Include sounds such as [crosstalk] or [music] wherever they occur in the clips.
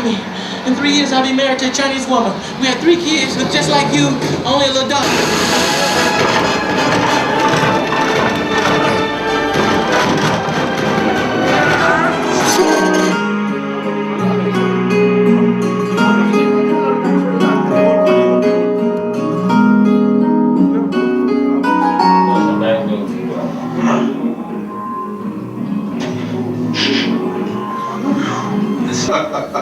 me. In three years, I'll be married to a Chinese woman. We had three kids, look just like you, only a little dark. [laughs]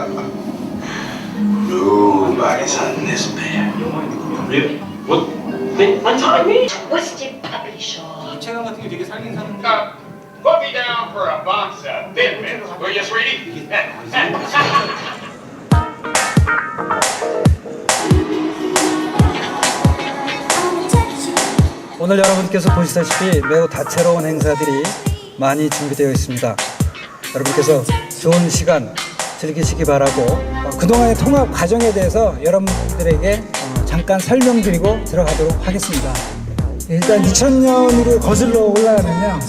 Really? What? They untie me? Twisted publisher. 체감 같은 게 되게 살긴 사는데 Uh, put me down for a box of Thin Mints, will you, sweetie? [laughs] 오늘 여러분께서 보시다시피 매우 다채로운 행사들이 많이 준비되어 있습니다. 여러분께서 좋은 시간 즐기시기 바라고 어, 그동안의 통합 과정에 대해서 여러분들에게 어, 잠깐 설명드리고 들어가도록 하겠습니다. 일단 2000년으로 거슬러 올라가면요.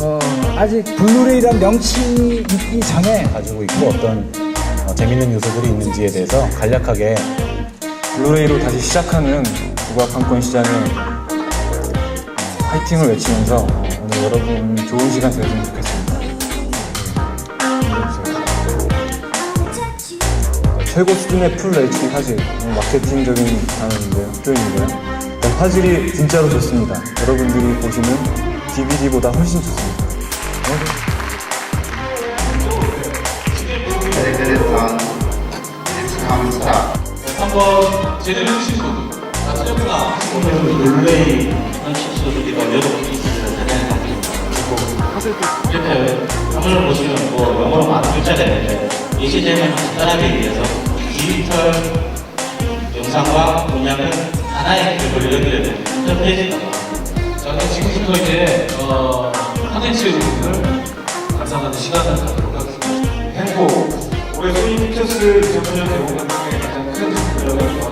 어, 아직 블루레이란 명칭이 있기 전에 가지고 있고 어떤 어, 재밌는 요소들이 있는지에 대해서 간략하게 블루레이로 다시 시작하는 국악 판권 시장에 어, 화이팅을 외치면서 어, 오늘 여러분 좋은 시간 되었으면 좋겠습니다. 최고 수준의 풀 HD 화질, 어, 마케팅적인 단어인데요, 표현인데요. 어, 화질이 진짜로 좋습니다. 여러분들이 보시는 DVD보다 훨씬 좋습니다. 한번 제대로. 아, 틀렸구나. 오늘 블루레이 그런 실수들이 여러 번대 그리고 이렇게 화면을 보시면 뭐 영어로 많은 글자가 있는데 이 시대를 따라하기 위해서 디지털 영상과 문양은 하나의 글 연결해야 되는 인터페이지가 저는 지금부터 이제 어, 컨텐츠를 감상하는 시간을 갖도록 하겠습니다. 행복. 올해 소니 픽처스 2009년 대공 활동의 가장 큰거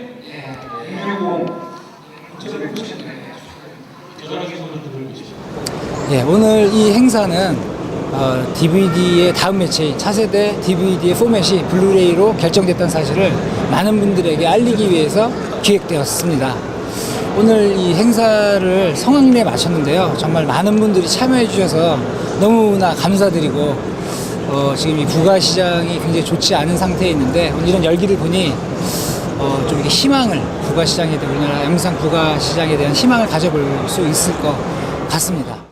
예, 오늘 이 행사는 어, DVD의 다음 매체인 차세대 DVD의 포맷이 블루레이로 결정됐다는 사실을 많은 분들에게 알리기 위해서 기획되었습니다. 오늘 이 행사를 성황리에 마쳤는데요. 정말 많은 분들이 참여해 주셔서 너무나 감사드리고 어, 지금 이 부가 시장이 굉장히 좋지 않은 상태에 있는데 이런 열기를 보니 어, 좀 이렇게 희망을 부가 시장에 대한 우리나라 영상 부가 시장에 대한 희망을 가져볼 수 있을 것 같습니다.